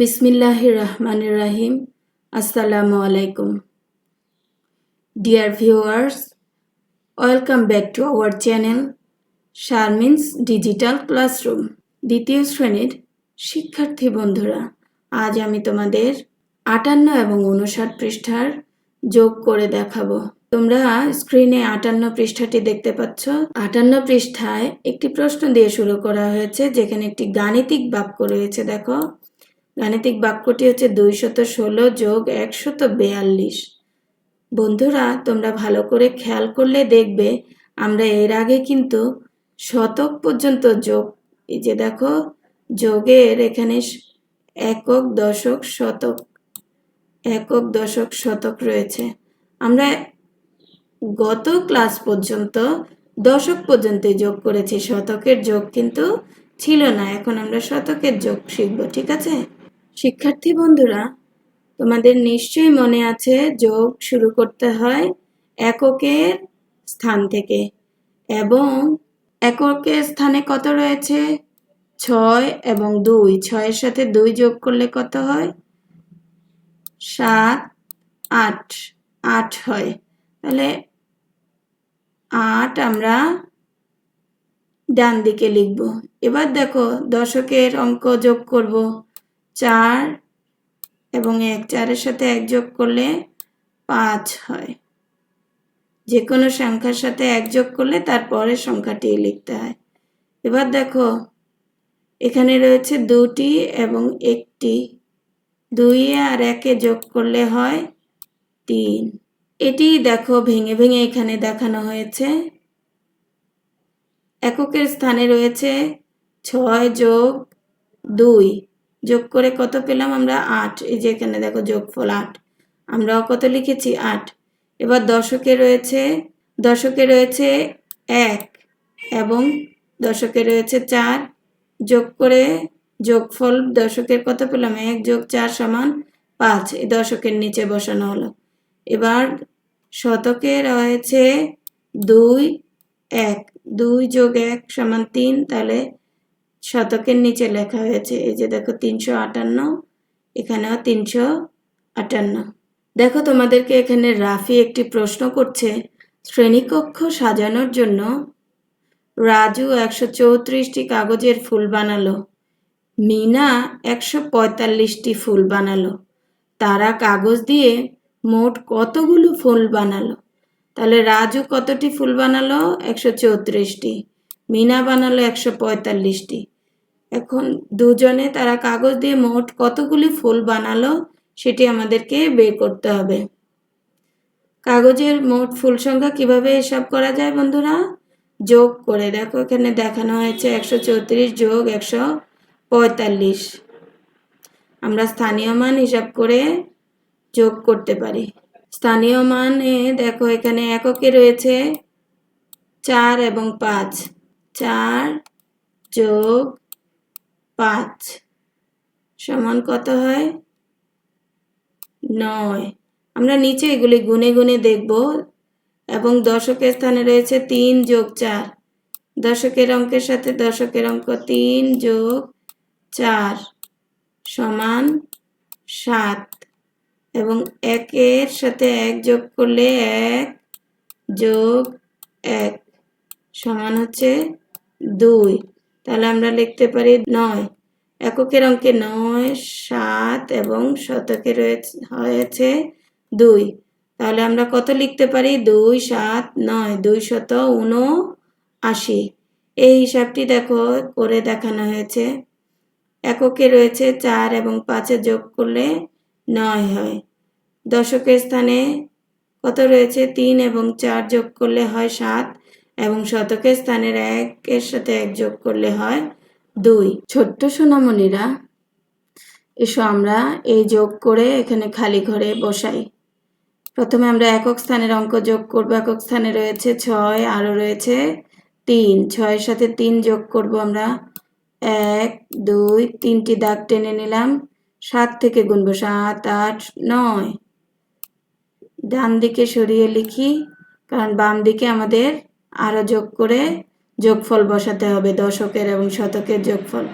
বিসমিল্লাহির রহমানির রাহিম। আসসালামু আলাইকুম। Dear viewers welcome back to our channel Sharmin's digital classroom দ্বিতীয় শ্রেণির শিক্ষার্থী বন্ধুরা। আজ আমি তোমাদের আটান্ন এবং উনষাট পৃষ্ঠার যোগ করে দেখাবো। তোমরা স্ক্রিনে আটান্ন পৃষ্ঠাটি দেখতে পাচ্ছ। আটান্ন পৃষ্ঠায় একটি প্রশ্ন দিয়ে শুরু করা হয়েছে, যেখানে একটি গাণিতিক বাক্য রয়েছে, দেখো। গাণিতিক বাক্যটি হচ্ছে দুইশত ষোলো যোগ একশত বেয়াল্লিশ। বন্ধুরা, তোমরা ভালো করে খেয়াল করলে দেখবে আমরা এর আগে কিন্তু শতক পর্যন্ত যোগ, এই যে দেখো, যোগের এখানে একক দশক শতক, একক দশক শতক রয়েছে। আমরা গত ক্লাস পর্যন্ত, দশক পর্যন্ত যোগ করেছি, শতকের যোগ কিন্তু ছিল না, এখন আমরা শতকের যোগ শিখব, ঠিক আছে? শিক্ষার্থী বন্ধুরা, তোমাদের নিশ্চয়ই মনে আছে যোগ শুরু করতে হয় এককের স্থান থেকে এবং এককের স্থানে কত রয়েছে? ছয় এবং দুই। ছয়ের সাথে দুই যোগ করলে কত হয়? সাত, আট। আট হয়। তাহলে আট আমরা ডান দিকে লিখব। এবার দেখো দশকের অঙ্ক যোগ করব। চার এবং এক, চারের সাথে এক যোগ করলে পাঁচ হয়। যে কোনো সংখ্যার সাথে এক যোগ করলে তারপরের সংখ্যাটি লিখতে হয়। এবার দেখো, এখানে রয়েছে দুটি এবং একটি। দুই আর একে যোগ করলে হয় তিন। এটি দেখো ভেঙে ভেঙে এখানে দেখানো হয়েছে। এককের স্থানে রয়েছে ছয় যোগ দুই। যোগ করে কত পেলাম আমরা আট? এই যে এখানে দেখো যোগফল আট। আমরাও কত লিখেছি? আট। এবার দশকে রয়েছে দশকে রয়েছে এক এবং দশকে রয়েছে চার। যোগ করে যোগফল দশকের কত পেলাম? এক যোগ চার সমান পাঁচ। এই দশকের নিচে বসানো হলো। এবার শতকে রয়েছে দুই, এক। দুই যোগ এক সমান তিন, তাহলে শতকের নিচে লেখা হয়েছে, এই যে দেখো তিনশো আটান্ন, এখানেও তিনশো আটান্ন। দেখো তোমাদেরকে এখানে রাফি একটি প্রশ্ন করছে, শ্রেণীকক্ষ সাজানোর জন্য রাজু একশো চৌত্রিশটি কাগজের ফুল বানালো, মিনা একশো পঁয়তাল্লিশটি ফুল বানালো, তারা কাগজ দিয়ে মোট কতগুলো ফুল বানালো? তাহলে রাজু কতটি ফুল বানালো? একশো চৌত্রিশটি, মিনা বানালো একশো পঁয়তাল্লিশটি। এখন দুজনে তারা কাগজ দিয়ে মোট কতগুলি ফুল বানালো সেটি আমাদেরকে বের করতে হবে। কাগজের মোট ফুল সংখ্যা কীভাবে হিসাব করা যায় বন্ধুরা? যোগ করে দেখো, এখানে দেখানো হয়েছে একশো চৌত্রিশ যোগ একশো পঁয়তাল্লিশ। আমরা স্থানীয় মান হিসাব করে যোগ করতে পারি। স্থানীয় মানে দেখো, এখানে এককে রয়েছে চার এবং পাঁচ। চার যোগ পাঁচ। সমান কত হয়? নয়। আমরা নিচে এগুলি গুনে গুনে দেখব। এবং দশকের স্থানে রয়েছে তিন যোগ চার। দশকের অঙ্কের সাথে দশকের অঙ্ক তিন যোগ চার সমান সাত। এবং একের সাথে এক যোগ করলে এক যোগ এক সমান হচ্ছে দুই। তাহলে আমরা লিখতে পারি নয়। এককের অঙ্কে নয়, সাত এবং শতকে রয়েছে, হয়েছে দুই। তাহলে আমরা কত লিখতে পারি? দুই, সাত, নয়, দুই শত উনো আশি এই হিসাবটি দেখো, করে দেখানো হয়েছে। এককে রয়েছে চার এবং পাঁচে যোগ করলে নয় হয়। দশকের স্থানে কত রয়েছে? তিন এবং চার যোগ করলে হয় সাত। এবং শতকের স্থানের একের সাথে এক যোগ করলে হয় দুই। ছোট্ট সোনামণিরা, এসো আমরা এই যোগ করে এখানে খালি ঘরে বসাই। প্রথমে আমরা একক স্থানের অঙ্ক যোগ করব। একক স্থানে রয়েছে ছয়, আরও রয়েছে তিন। ছয়ের সাথে তিন যোগ করব আমরা। এক, দুই, তিনটি দাগ টেনে নিলাম। সাত থেকে গুনবো সাত, আট, নয়। ডান দিকে সরিয়ে লিখি, কারণ বাম দিকে আমাদের আরও যোগ করে যোগফল বসাতে হবে, দশকের এবং শতকের যোগফল।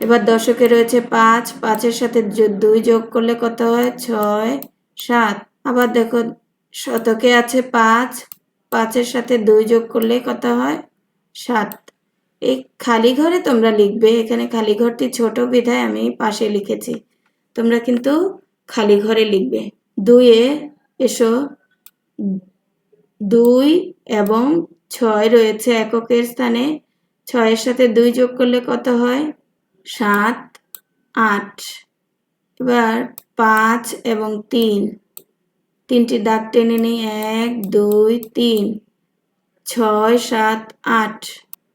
এবার দশকে রয়েছে পাঁচ, পাঁচের সাথে দুই যোগ করলে কত হয়? ছয়, সাত। আবার দেখো, শতকে আছে পাঁচ, পাঁচের সাথে দুই যোগ করলে কত হয়? সাত। এই খালি ঘরে তোমরা লিখবে, এখানে খালি ঘরটি ছোট বিধায় আমি পাশে লিখেছি। তোমরা কিন্তু খালি ঘরে লিখবে। দুইয়ে এসো দুই এবং ছয় রয়েছে। এককের স্থানে ছয়ের সাথে দুই যোগ করলে কত হয়? সাত, আট। এবার পাঁচ এবং তিন। তিনটি দাগ টেনে নিই। এক, দুই, তিন। ছয়, সাত, আট।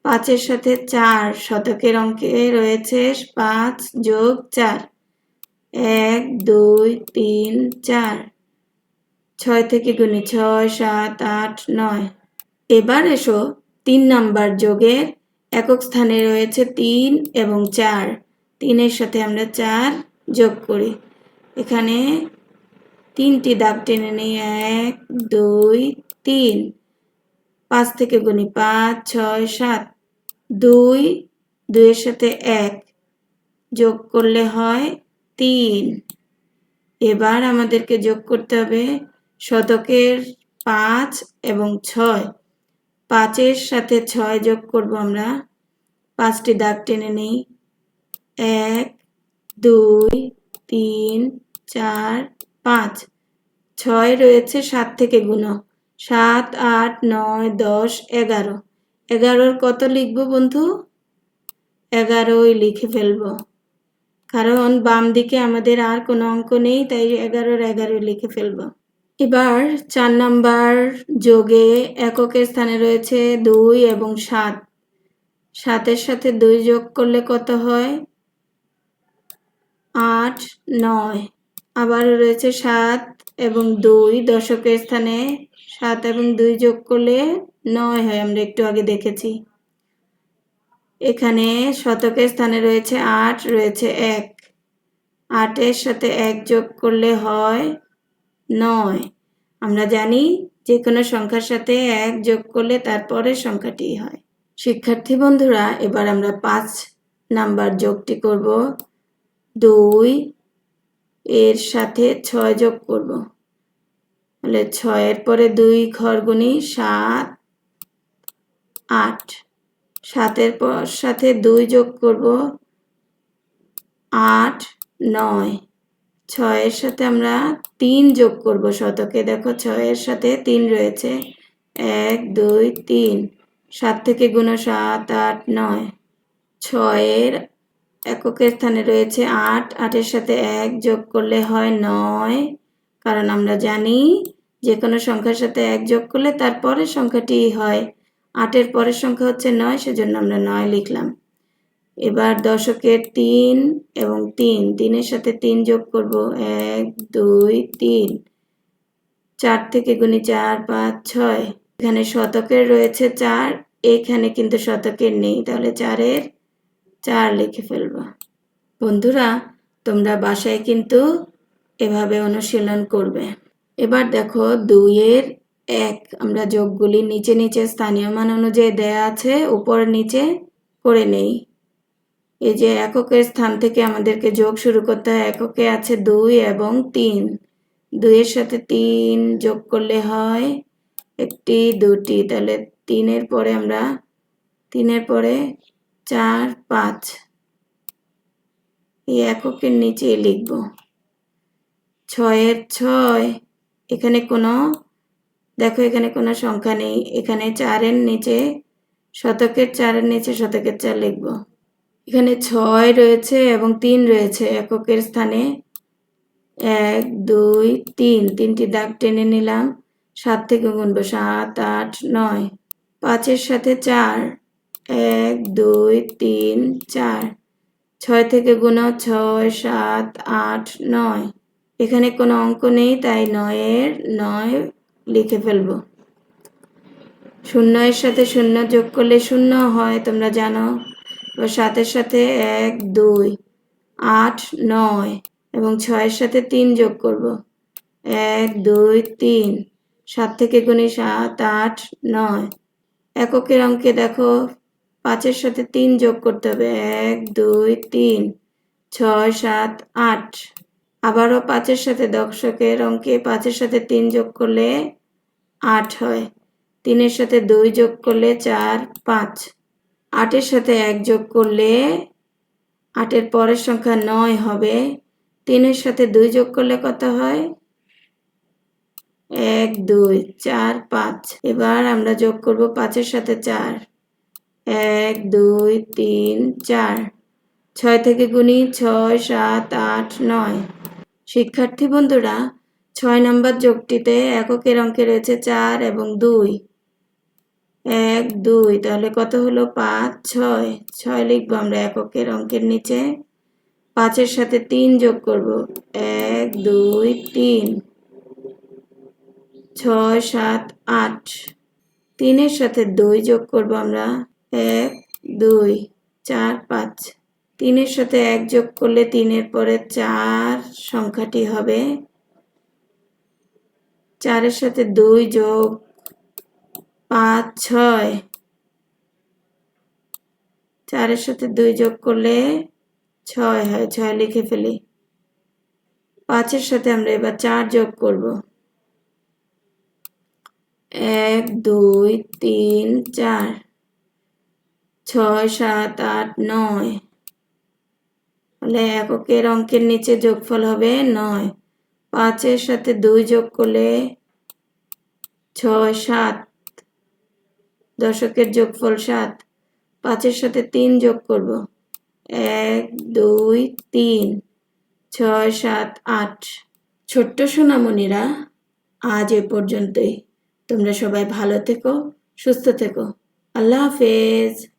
পাঁচের সাথে চার শতকের অঙ্কে রয়েছে পাঁচ যোগ চার। এক, দুই, তিন, চার। ছয় থেকে গুণি ছয়, সাত, আট, নয়। এবার এসো তিন নাম্বার যোগের একক স্থানে রয়েছে তিন এবং চার। তিনের সাথে আমরা চার যোগ করি। এখানে তিনটি দাগ টেনে নিই। এক, দুই, তিন। পাঁচ থেকে গুণি পাঁচ, ছয়, সাত। দুই, দুইয়ের সাথে এক যোগ করলে হয় তিন। এবার আমাদেরকে যোগ করতে হবে শতকের পাঁচ এবং ছয়। পাঁচের সাথে ছয় যোগ করব আমরা। পাঁচটি দাগ টেনে নিই। এক, দুই, তিন, চার, পাঁচ। ছয় রয়েছে সাত থেকে গুণ। সাত, আট, নয়, দশ, এগারো। এগারোর কত লিখব বন্ধু? এগারোই লিখে ফেলব। কারণ বাম দিকে আমাদের আর কোনো অঙ্ক নেই, তাই এগারোর এগারো লিখে ফেলব। এবার চার নাম্বার যোগে এককের স্থানে রয়েছে দুই এবং সাত। সাতের সাথে দুই যোগ করলে কত হয়? আট, নয়। আবার রয়েছে সাত এবং দুই। দশকের স্থানে সাত এবং দুই যোগ করলে নয় হয়, আমরা একটু আগে দেখেছি। এখানে শতকের স্থানে রয়েছে আট, রয়েছে এক। আটের সাথে এক যোগ করলে হয় নয়। আমরা জানি যে কোনো সংখ্যার সাথে এক যোগ করলে তারপরের সংখ্যাটি হয়। শিক্ষার্থী বন্ধুরা, এবার আমরা পাঁচ নাম্বার যোগটি করব। দুই এর সাথে ছয় যোগ করব। তাহলে ছয়ের পরে দুই ঘর গুণি সাত, আট। সাতের পর সাথে দুই যোগ করব আট, নয়। ছয়ের সাথে আমরা তিন যোগ করব শতকে। দেখো, ছয়ের সাথে তিন রয়েছে। এক, দুই, তিন। সাত থেকে গুণ সাত, আট, নয়। ছয়ের এককের স্থানে রয়েছে আট। আটের সাথে এক যোগ করলে হয় নয়। কারণ আমরা জানি যে কোনো সংখ্যার সাথে এক যোগ করলে তার পরের সংখ্যাটি হয়। আটের পরের সংখ্যা হচ্ছে নয়, সেজন্য আমরা নয় লিখলাম। এবার দশকের তিন এবং তিন, তিনের সাথে তিন যোগ করব, এক, দুই, তিন। চার থেকে গুণি চার, পাঁচ, ছয়। এখানে শতকের রয়েছে চার, এখানে কিন্তু শতকের নেই। তাহলে চারের চার লিখে ফেলব। বন্ধুরা, তোমরা বাসায় কিন্তু এভাবে অনুশীলন করবে। এবার দেখো, দুইয়ের এক, আমরা যোগগুলি নিচে নিচে স্থানীয় মান অনুযায়ী দেয়া আছে, উপর নিচে করে নেই। এই যে এককের স্থান থেকে আমাদেরকে যোগ শুরু করতে হয়, এককে আছে দুই এবং তিন। দুইয়ের সাথে তিন যোগ করলে হয় একটি, দুটি। তাহলে তিনের পরে আমরা, তিনের পরে চার, পাঁচ। এই এককের নিচে লিখব। ছয়ের ছয়, এখানে কোনো, দেখো এখানে কোনো সংখ্যা নেই। এখানে চারের নিচে, শতকের চারের নিচে শতকের চার লিখব। এখানে ছয় রয়েছে এবং তিন রয়েছে। এককের স্থানে এক, দুই, তিন। তিনটি দাগ টেনে নিলাম। সাত থেকে গুনব সাত, আট, নয়। পাঁচের সাথে চার। এক, দুই, তিন, চার। ছয় থেকে গুণ ছয়, সাত, আট, নয়। এখানে কোনো অঙ্ক নেই, তাই নয়ের নয় লিখে ফেলব। শূন্য এর সাথে শূন্য যোগ করলে শূন্য হয়, তোমরা জানো। এবার সাতের সাথে এক, দুই, আট, নয় এবং ছয়ের সাথে তিন যোগ করব। এক, দুই, তিন। সাত থেকে গুণি সাত, আট, নয়। এককের অঙ্কে দেখো, পাঁচের সাথে তিন যোগ করতে হবে। এক, দুই, তিন, ছয়, সাত, আট। আবারও পাঁচের সাথে দর্শকের অঙ্কে পাঁচের সাথে তিন যোগ করলে আট হয়। তিনের সাথে দুই যোগ করলে চার, পাঁচ। আটের সাথে এক যোগ করলে আটের পরের সংখ্যা নয় হবে। তিনের সাথে দুই যোগ করলে কত হয়? এক, দুই, চার, পাঁচ। এবার আমরা যোগ করব পাঁচের সাথে চার। এক, দুই, তিন, চার। ছয় থেকে গুণি ছয়, সাত, আট, নয়। শিক্ষার্থী বন্ধুরা, ছয় নম্বর যোগটিতে এককের অঙ্কে রয়েছে চার এবং দুই। এক, দুই, তাহলে কত হলো পাঁচ, ছয়? ছয় লিখব আমরা এককের অঙ্কের নিচে। পাঁচের সাথে তিন যোগ করব। এক, দুই, তিন। ছয়, সাত, আট। তিনের সাথে দুই যোগ করব আমরা। এক, দুই, চার, পাঁচ। তিনের সাথে এক যোগ করলে তিনের পরে চার সংখ্যাটি হবে। চারের সাথে দুই যোগ পাঁচ, ছয়। চারের সাথে দুই যোগ করলে ছয় হয়, ছয় লিখে ফেলি। পাঁচের সাথে আমরা এবার চার যোগ করব। এক, দুই, তিন, চার। ছয়, সাত, আট, নয়। তাহলে এককের অঙ্কের নিচে যোগফল হবে নয়। পাঁচের সাথে দুই যোগ করলে ছয়, সাত। দশকের যোগফল সাত। পাঁচের সাথে তিন যোগ করব। এক, দুই, তিন, ছয়, সাত, আট। ছোট্ট সোনামণিরা, আজ এ পর্যন্তই। তোমরা সবাই ভালো থেকো, সুস্থ থেকো। আল্লাহ হাফেজ।